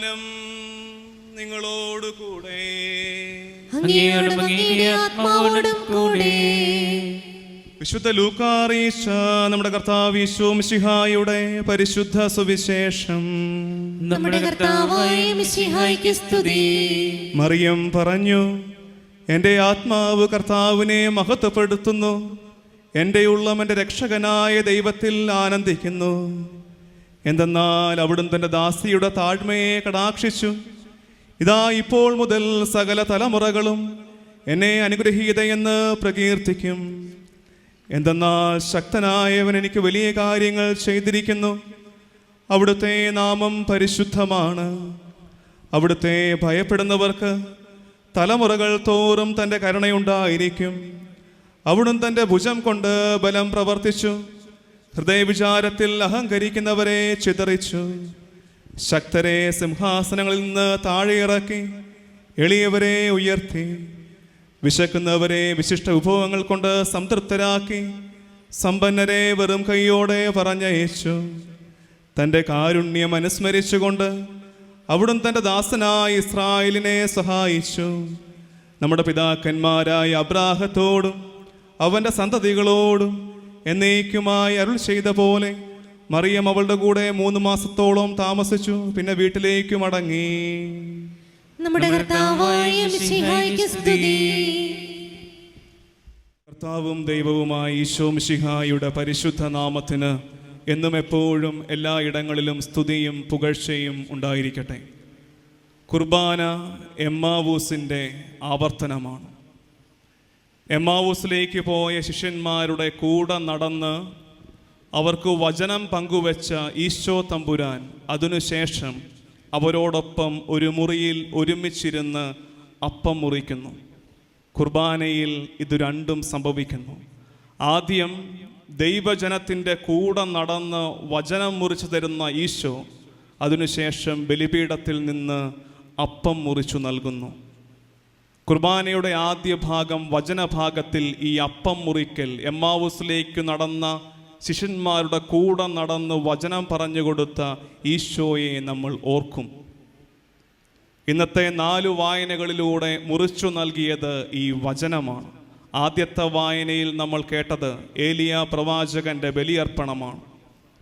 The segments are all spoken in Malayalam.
സമാധാനം നിങ്ങളോട് കൂടെ. വിശുദ്ധ ലൂക്കാറീശ നമ്മുടെ കർത്താവ് ഈശോമിശിഹായുടെ പരിശുദ്ധ സുവിശേഷം. നമ്മുടെ കർത്താവായ മിശിഹായ്ക്ക് സ്തുതി. മറിയം പറഞ്ഞു എന്റെ ആത്മാവ് കർത്താവിനെ മഹത്വപ്പെടുത്തുന്നു. എന്റെ ഉള്ളം എന്റെ രക്ഷകനായ ദൈവത്തിൽ ആനന്ദിക്കുന്നു. എന്തെന്നാൽ അവിടുന്ന് തന്റെ ദാസിയുടെ താഴ്മയെ കടാക്ഷിച്ചു. ഇതാ ഇപ്പോൾ മുതൽ സകല തലമുറകളും എന്നെ അനുഗ്രഹീതയെന്ന് പ്രകീർത്തിക്കും. എന്തെന്നാൽ ശക്തനായവൻ എനിക്ക് വലിയ കാര്യങ്ങൾ ചെയ്തിരിക്കുന്നു. അവിടുത്തെ നാമം പരിശുദ്ധമാണ്. അവിടുത്തെ ഭയപ്പെടുന്നവർക്ക് തലമുറകൾ തോറും തന്റെ കരുണയുണ്ടായിരിക്കും. അവിടുന്ന് തന്റെ ഭുജം കൊണ്ട് ബലം പ്രവർത്തിച്ചു. ഹൃദയവിചാരത്തിൽ അഹങ്കരിക്കുന്നവരെ ചിതറിച്ചു. ശക്തരെ സിംഹാസനങ്ങളിൽ നിന്ന് താഴെ ഇറക്കി എളിയവരെ ഉയർത്തി വിശക്കുന്നവരെ വിശിഷ്ട വിഭവങ്ങൾ കൊണ്ട് സംതൃപ്തരാക്കി സമ്പന്നരെ വെറും കൈയോടെ പറഞ്ഞയച്ചു. തന്റെ കാരുണ്യം അനുസ്മരിച്ചുകൊണ്ട് അവിടുന്ന് തന്റെ ദാസനായ ഇസ്രായേലിനെ സഹായിച്ചു. നമ്മുടെ പിതാക്കന്മാരായ അബ്രാഹത്തോടും അവന്റെ സന്തതികളോടും എന്നേക്കുമായി അരുൾ ചെയ്ത പോലെ മറിയം അവളുടെ കൂടെ മൂന്ന് മാസത്തോളം താമസിച്ചു പിന്നെ വീട്ടിലേക്ക് മടങ്ങി. നമ്മുടെ കർത്താവായ മിശിഹായ്ക്ക് സ്തുതി. കർത്താവും ദൈവവുമായ ഈശോ മിശിഹായുടെ പരിശുദ്ധ നാമത്തിന് എന്നും എപ്പോഴും എല്ലാ ഇടങ്ങളിലും സ്തുതിയും പുകഴ്ചയും ഉണ്ടായിരിക്കട്ടെ. കുർബാന എമ്മാവൂസിന്റെ ആവർത്തനമാണ്. എമ്മാവൂസിലേക്ക് പോയ ശിഷ്യന്മാരുടെ കൂടെ നടന്ന് അവർക്ക് വചനം പങ്കുവച്ച ഈശോ തമ്പുരാൻ. അതിനുശേഷം അവരോടൊപ്പം ഒരു മുറിയിൽ ഒരുമിച്ചിരുന്ന് അപ്പം മുറിക്കുന്നു. കുർബാനയിൽ ഇത് രണ്ടും സംഭവിക്കുന്നു. ആദ്യം ദൈവജനത്തിന്റെ കൂടെ നടന്ന് വചനം മുറിച്ചു തരുന്ന ഈശോ അതിനുശേഷം ബലിപീഠത്തിൽ നിന്ന് അപ്പം മുറിച്ചു നൽകുന്നു. കുർബാനയുടെ ആദ്യ ഭാഗം വചനഭാഗത്തിൽ ഈ അപ്പം മുറിക്കൽ എമ്മാവൂസിലേക്ക് നടന്ന ശിഷ്യന്മാരുടെ കൂടെ നടന്ന് വചനം പറഞ്ഞു കൊടുത്ത ഈശോയെ നമ്മൾ ഓർക്കും. ഇന്നത്തെ നാലു വായനകളിലൂടെ മുറിച്ചു നൽകിയത് ഈ വചനമാണ്. ആദ്യത്തെ വായനയിൽ നമ്മൾ കേട്ടത് ഏലിയ പ്രവാചകന്റെ ബലിയർപ്പണമാണ്.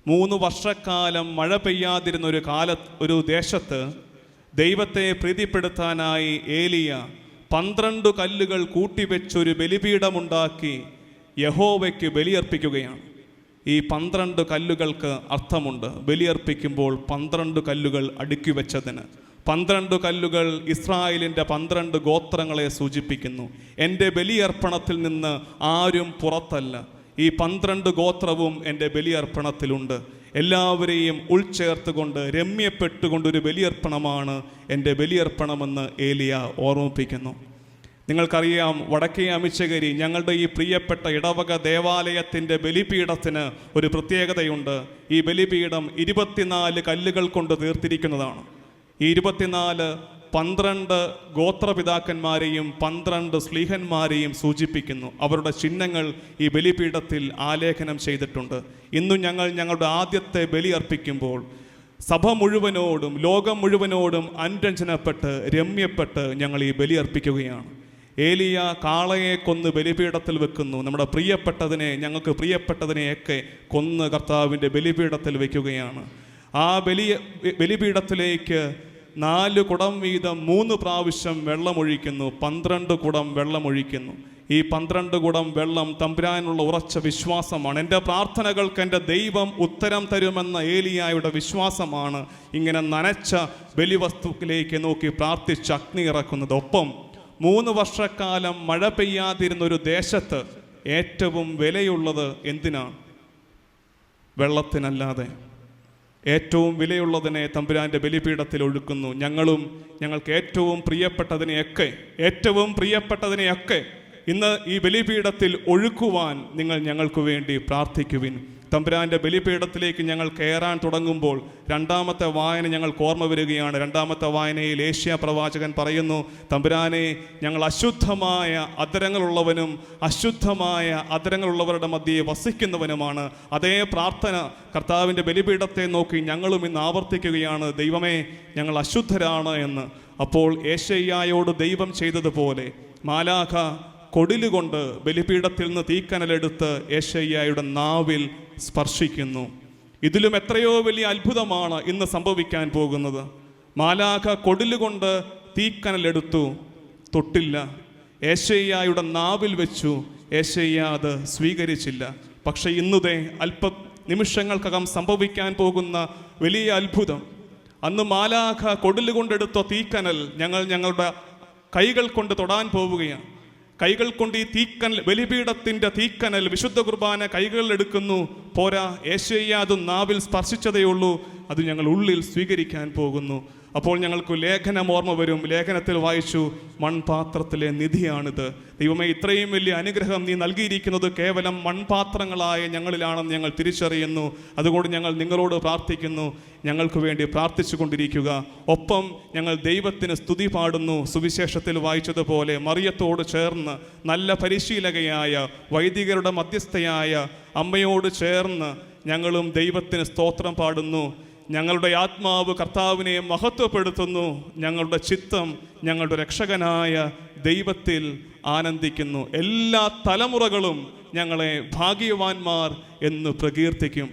മൂന്ന് വർഷക്കാലം മഴ പെയ്യാതിരുന്ന ഒരു കാല ഒരു ദേശത്ത് ദൈവത്തെ പ്രീതിപ്പെടുത്താനായി ഏലിയ പന്ത്രണ്ട് കല്ലുകൾ കൂട്ടിവെച്ചൊരു ബലിപീഠമുണ്ടാക്കി യഹോവയ്ക്ക് ബലിയർപ്പിക്കുകയാണ്. ഈ പന്ത്രണ്ട് കല്ലുകൾക്ക് അർത്ഥമുണ്ട് ബലിയർപ്പിക്കുമ്പോൾ പന്ത്രണ്ട് കല്ലുകൾ അടുക്കി വെച്ചതിന് പന്ത്രണ്ട് കല്ലുകൾ ഇസ്രായേലിന്റെ പന്ത്രണ്ട് ഗോത്രങ്ങളെ സൂചിപ്പിക്കുന്നു. എന്റെ ബലിയർപ്പണത്തിൽ നിന്ന് ആരും പുറത്തല്ല. ഈ പന്ത്രണ്ട് ഗോത്രവും എന്റെ ബലിയർപ്പണത്തിലുണ്ട്. എല്ലാവരെയും ഉൾച്ചേർത്തുകൊണ്ട് രമ്യപ്പെട്ടുകൊണ്ട് ഒരു ബലിയർപ്പണമാണ് എന്റെ ബലിയർപ്പണമെന്ന് ഏലിയ ഓർമ്മിപ്പിക്കുന്നു. നിങ്ങൾക്കറിയാം വടക്കേ അമിച്ചകരി ഞങ്ങളുടെ ഈ പ്രിയപ്പെട്ട ഇടവക ദേവാലയത്തിന്റെ ബലിപീഠത്തിന് ഒരു പ്രത്യേകതയുണ്ട്. ഈ ബലിപീഠം ഇരുപത്തിനാല് കല്ലുകൾ കൊണ്ട് തീർത്തിരിക്കുന്നതാണ്. ഈ ഇരുപത്തിനാല് പന്ത്രണ്ട് ഗോത്രപിതാക്കന്മാരെയും പന്ത്രണ്ട് സ്ലീഹന്മാരെയും സൂചിപ്പിക്കുന്നു. അവരുടെ ചിഹ്നങ്ങൾ ഈ ബലിപീഠത്തിൽ ആലേഖനം ചെയ്തിട്ടുണ്ട്. ഇന്നും ഞങ്ങൾ ഞങ്ങളുടെ ആദ്യത്തെ ബലി അർപ്പിക്കുമ്പോൾ സഭ മുഴുവനോടും ലോകം മുഴുവനോടും അനുരഞ്ജനപ്പെട്ട് രമ്യപ്പെട്ട് ഞങ്ങൾ ഈ ബലി അർപ്പിക്കുകയാണ്. ഏലിയ കാളയെ കൊന്ന് ബലിപീഠത്തിൽ വെക്കുന്നു. നമ്മുടെ പ്രിയപ്പെട്ടതിനെ ഞങ്ങൾക്ക് പ്രിയപ്പെട്ടതിനെയൊക്കെ കൊന്ന് കർത്താവിന്റെ ബലിപീഠത്തിൽ വയ്ക്കുകയാണ് ആ ബലി ബലിപീഠത്തിലേക്ക് നാല് കുടം വീതം മൂന്ന് പ്രാവശ്യം വെള്ളമൊഴിക്കുന്നു പന്ത്രണ്ട് കുടം വെള്ളമൊഴിക്കുന്നു. ഈ പന്ത്രണ്ട് കുടം വെള്ളം തമ്പുരാനുള്ള ഉറച്ച വിശ്വാസമാണ്. എന്റെ പ്രാർത്ഥനകൾക്ക് എന്റെ ദൈവം ഉത്തരം തരുമെന്ന ഏലിയായുടെ വിശ്വാസമാണ് ഇങ്ങനെ നനച്ച ബലിവസ്തുക്കളിലേക്ക് നോക്കി പ്രാർത്ഥിച്ച് അഗ്നി ഇറക്കുന്നത്. ഒപ്പം മൂന്ന് വർഷക്കാലം മഴ പെയ്യാതിരുന്ന ഒരു ദേശത്ത് ഏറ്റവും വിലയുള്ളത് എന്തിനാണ് വെള്ളത്തിനല്ലാതെ. ഏറ്റവും വിലയുള്ളതിനെ തമ്പുരാന്റെ ബലിപീഠത്തിൽ ഒഴുക്കുന്നു. ഞങ്ങളും ഞങ്ങൾക്ക് ഏറ്റവും പ്രിയപ്പെട്ടതിനെയൊക്കെ ഏറ്റവും പ്രിയപ്പെട്ടതിനെയൊക്കെ ഇന്ന് ഈ ബലിപീഠത്തിൽ ഒഴുക്കുവാൻ നിങ്ങൾ ഞങ്ങൾക്ക് വേണ്ടി പ്രാർത്ഥിക്കുവിൻ. തമ്പുരാന്റെ ബലിപീഠത്തിലേക്ക് ഞങ്ങൾ കയറാൻ തുടങ്ങുമ്പോൾ രണ്ടാമത്തെ വായന ഞങ്ങൾ ഓർമ്മ വരികയാണ്. രണ്ടാമത്തെ വായനയിൽ ഏഷ്യ പ്രവാചകൻ പറയുന്നു തമ്പുരാനെ ഞങ്ങൾ അശുദ്ധമായ അതരങ്ങളുള്ളവനും അശുദ്ധമായ അതരങ്ങളുള്ളവരുടെ മധ്യയെ വസിക്കുന്നവനുമാണ്. അതേ പ്രാർത്ഥന കർത്താവിന്റെ ബലിപീഠത്തെ നോക്കി ഞങ്ങളും ഇന്ന് ആവർത്തിക്കുകയാണ്. ദൈവമേ ഞങ്ങൾ അശുദ്ധരാണ് എന്ന്. അപ്പോൾ ഏഷയ്യായോട് ദൈവം ചെയ്തതുപോലെ മാലാഖ കൊടിലുകൊണ്ട് ബലിപീഠത്തിൽ നിന്ന് തീക്കനലെടുത്ത് യേശയ്യായുടെ നാവിൽ സ്പർശിക്കുന്നു. ഇതിലും എത്രയോ വലിയ അത്ഭുതമാണ് ഇന്ന് സംഭവിക്കാൻ പോകുന്നത്. മാലാഖ കൊടിലുകൊണ്ട് തീക്കനലെടുത്തു. തൊട്ടില്ല. യേശയ്യായുടെ നാവിൽ വെച്ചു. ഏഷയ്യ അത് സ്വീകരിച്ചില്ല. പക്ഷേ ഇന്നുതേ അല്പ നിമിഷങ്ങൾക്കകം സംഭവിക്കാൻ പോകുന്ന വലിയ അത്ഭുതം. അന്ന് മാലാഖ കൊടിലുകൊണ്ടെടുത്ത തീക്കനൽ ഞങ്ങൾ ഞങ്ങളുടെ കൈകൾ കൊണ്ട് തൊടാൻ പോവുകയാണ്. കൈകൾ കൊണ്ട് ഈ തീക്കനൽ ബലിപീഠത്തിന്റെ തീക്കനൽ വിശുദ്ധ കുർബാന കൈകളിൽ എടുക്കുന്നു. പോരാ ഏശയ്യ അത് നാവിൽ സ്പർശിച്ചതേ ഉള്ളൂ. അത് ഞങ്ങൾ ഉള്ളിൽ സ്വീകരിക്കാൻ പോകുന്നു. അപ്പോൾ ഞങ്ങൾക്ക് ലേഖനം ഓർമ്മ വരും. ലേഖനത്തിൽ വായിച്ചു മൺപാത്രത്തിലെ നിധിയാണിത്. ദൈവമേ ഇത്രയും വലിയ അനുഗ്രഹം നീ നൽകിയിരിക്കുന്നത് കേവലം മൺപാത്രങ്ങളായ ഞങ്ങളിലാണെന്ന് ഞങ്ങൾ തിരിച്ചറിയുന്നു. അതുകൊണ്ട് ഞങ്ങൾ നിങ്ങളോട് പ്രാർത്ഥിക്കുന്നു. ഞങ്ങൾക്ക് വേണ്ടി പ്രാർത്ഥിച്ചു കൊണ്ടിരിക്കുക ഒപ്പം ഞങ്ങൾ ദൈവത്തിന് സ്തുതി പാടുന്നു. സുവിശേഷത്തിൽ വായിച്ചതുപോലെ മറിയത്തോട് ചേർന്ന് നല്ല പരിശീലകയായ വൈദികരുടെ മധ്യസ്ഥയായ അമ്മയോട് ചേർന്ന് ഞങ്ങളും ദൈവത്തിന് സ്തോത്രം പാടുന്നു. ഞങ്ങളുടെ ആത്മാവ് കർത്താവിനെ മഹത്വപ്പെടുത്തുന്നു. ഞങ്ങളുടെ ചിത്തം ഞങ്ങളുടെ രക്ഷകനായ ദൈവത്തിൽ ആനന്ദിക്കുന്നു. എല്ലാ തലമുറകളും ഞങ്ങളെ ഭാഗ്യവാന്മാർ എന്ന് പ്രകീർത്തിക്കും.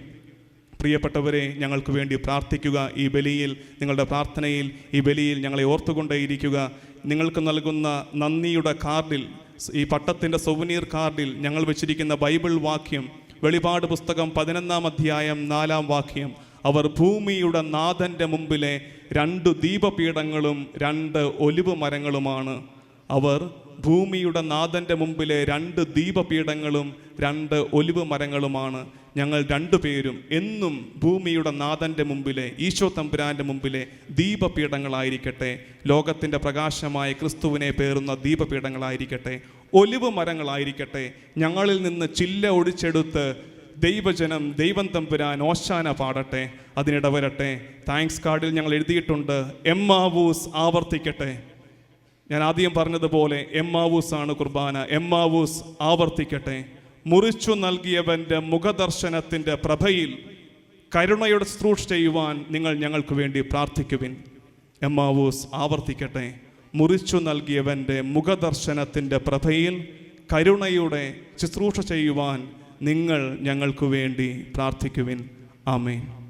പ്രിയപ്പെട്ടവരെ ഞങ്ങൾക്ക് വേണ്ടി പ്രാർത്ഥിക്കുക ഈ ബലിയിൽ നിങ്ങളുടെ പ്രാർത്ഥനയിൽ ഈ ബലിയിൽ ഞങ്ങളെ ഓർത്തുകൊണ്ടേയിരിക്കുക. നിങ്ങൾക്ക് നൽകുന്ന നന്ദിയുടെ കാർഡിൽ ഈ പട്ടത്തിന്റെ സൊവനീർ കാർഡിൽ ഞങ്ങൾ വെച്ചിരിക്കുന്ന ബൈബിൾ വാക്യം വെളിപാട് പുസ്തകം പതിനൊന്നാം അധ്യായം നാലാം വാക്യം അവർ ഭൂമിയുടെ നാഥന്റെ മുമ്പിലെ രണ്ട് ദീപപീഠങ്ങളും രണ്ട് ഒലിവ് മരങ്ങളുമാണ്. അവർ ഭൂമിയുടെ നാഥന്റെ മുമ്പിലെ രണ്ട് ദീപപീഠങ്ങളും രണ്ട് ഒലിവ് മരങ്ങളുമാണ്. ഞങ്ങൾ രണ്ടു പേരും എന്നും ഭൂമിയുടെ നാഥന്റെ മുമ്പിലെ ഈശോ തമ്പുരാന്റെ മുമ്പിലെ ദീപപീഠങ്ങളായിരിക്കട്ടെ. ലോകത്തിന്റെ പ്രകാശമായ ക്രിസ്തുവിനെ പേറുന്ന ദീപപീഠങ്ങളായിരിക്കട്ടെ. ഒലിവ് മരങ്ങളായിരിക്കട്ടെ. ഞങ്ങളിൽ നിന്ന് ചില്ല ഒടിച്ചെടുത്ത് ദൈവജനം ദൈവം തമ്പുരാൻ ഓശാന പാടട്ടെ അതിനിടവരട്ടെ. താങ്ക്സ് കാർഡിൽ ഞങ്ങൾ എഴുതിയിട്ടുണ്ട് എം ആവൂസ് ആവർത്തിക്കട്ടെ. ഞാൻ ആദ്യം പറഞ്ഞതുപോലെ എം ആവൂസ് ആണ് കുർബാന എം ആവൂസ് ആവർത്തിക്കട്ടെ. മുറിച്ചു നൽകിയവന്റെ മുഖദർശനത്തിന്റെ പ്രഭയിൽ കരുണയുടെ സ്ത്രൂഷ് ചെയ്യുവാൻ നിങ്ങൾ ഞങ്ങൾക്ക് വേണ്ടി പ്രാർത്ഥിക്കുവിൻ. എമ്മാവൂസ് ആവർത്തിക്കട്ടെ. മുറിച്ചു നൽകിയവന്റെ മുഖദർശനത്തിന്റെ പ്രഭയിൽ കരുണയുടെ ശുശ്രൂഷ ചെയ്യുവാൻ നിങ്ങൾ ഞങ്ങൾക്ക് വേണ്ടി പ്രാർത്ഥിക്കുവിൻ. ആമേൻ.